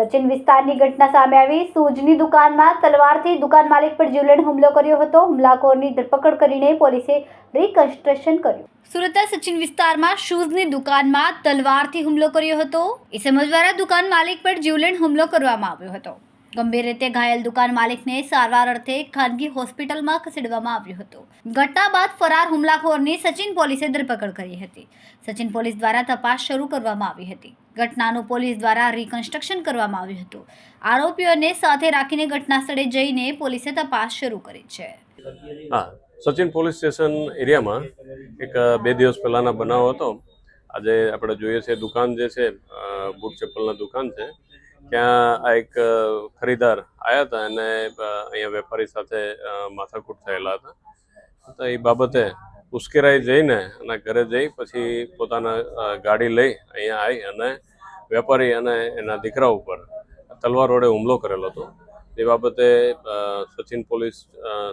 સચિન વિસ્તારની ઘટના સામે આવી. સૂજની દુકાનમાં તલવારથી દુકાન માલિક પર જીવલેણ હુમલો કર્યો હતો. હુમલાખોરની ધરપકડ કરીને પોલીસે રિકન્સ્ટ્રક્શન કર્યું. સુરતના સચિન વિસ્તારમાં શૂઝની દુકાનમાં તલવારથી હુમલો કર્યો હતો. એ દ્વારા દુકાન માલિક પર જીવલેણ હુમલો કરવામાં આવ્યો હતો. ગંભીર રીતે ઘાયલ દુકાન માલિકને સારવાર અર્થે ખાનગી હોસ્પિટલમાં ખસેડવામાં આવ્યો હતો. ઘટના બાદ ફરાર હુમલાખોરની સચિન પોલીસે ધરપકડ કરી હતી. સચિન પોલીસ દ્વારા તપાસ શરૂ કરવામાં આવી હતી. ઘટનાનું પોલીસ દ્વારા રિકન્સ્ટ્રક્શન કરવામાં આવ્યું હતું. આરોપીઓને સાથે રાખીને ઘટના સ્થળે જઈને પોલીસે તપાસ શરૂ કરી છે. હા, સચિન પોલીસ સ્ટેશન એરિયામાં એક બે દિવસ પહેલાંના બનાવ હતો. આજે આપણે જોઈએ છે દુકાન જે છે બૂટ ચપ્પલના દુકાન છે. ત્યાં આ એક ખરીદાર આવ્યા હતા અને અહીંયા વેપારી સાથે માથાકૂટ થયેલા હતા. તો એ બાબતે ઉશ્કેરાઈ જઈને અને ઘરે જઈ પછી પોતાના ગાડી લઈ અહીંયા આવી અને વેપારી અને એના દીકરા ઉપર તલવાર વડે હુમલો કરેલો હતો. એ બાબતે સચિન પોલીસ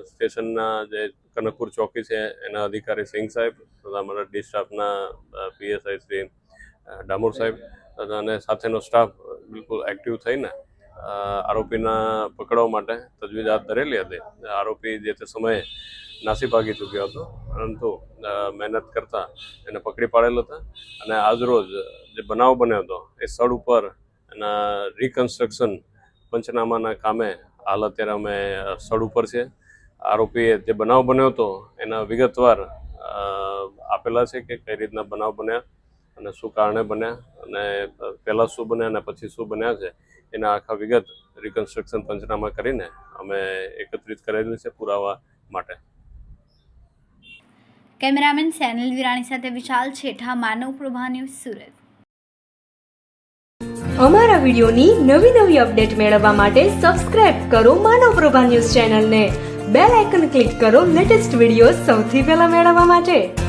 સ્ટેશનના જે કનકપુર ચોકી છે એના અધિકારી સિંઘ સાહેબ તથા અમારા ડી સ્ટાફના પીએસઆઈ શ્રી ડામોર સાહેબ અને સાથેનો સ્ટાફ બિલકુલ એક્ટિવ થઈને આરોપીના પકડવા માટે તજવીજ હાથ ધરેલી હતી. આરોપી જે તે સમયે નાસી ભાગી ચૂક્યો હતો, પરંતુ મહેનત કરતા એને પકડી પાડેલ હતા અને આજરોજ જે બનાવ બન્યો હતો, એ સ્થળ ઉપર એના રિકન્સ્ટ્રક્શન પંચનામાના કામે હાલ અત્યારે અમે સ્થળ ઉપર છે આરોપીએ જે બનાવ બન્યો હતો, એના વિગતવાર આપેલા છે કે કઈ રીતના બનાવ બન્યા અને શું કારણે બન્યા અને પહેલાં શું બન્યા અને પછી શું બન્યા છે એના આખા વિગત રિકન્સ્ટ્રક્શન પંચનામા કરીને અમે એકત્રિત કરેલી છે પુરાવા માટે. કેમેરામેન સેનલ વિરાણી સાથે વિશાલ છેઠા માનવ પ્રભા ન્યૂઝ સુરત. અમારા વિડીયોની નવી નવી અપડેટ મેળવવા માટે સબસ્ક્રાઇબ કરો માનવ પ્રભા ન્યૂઝ ચેનલને. બેલ આઇકન ક્લિક કરો લેટેસ્ટ વીડિયો સૌથી પહેલા મેળવવા માટે.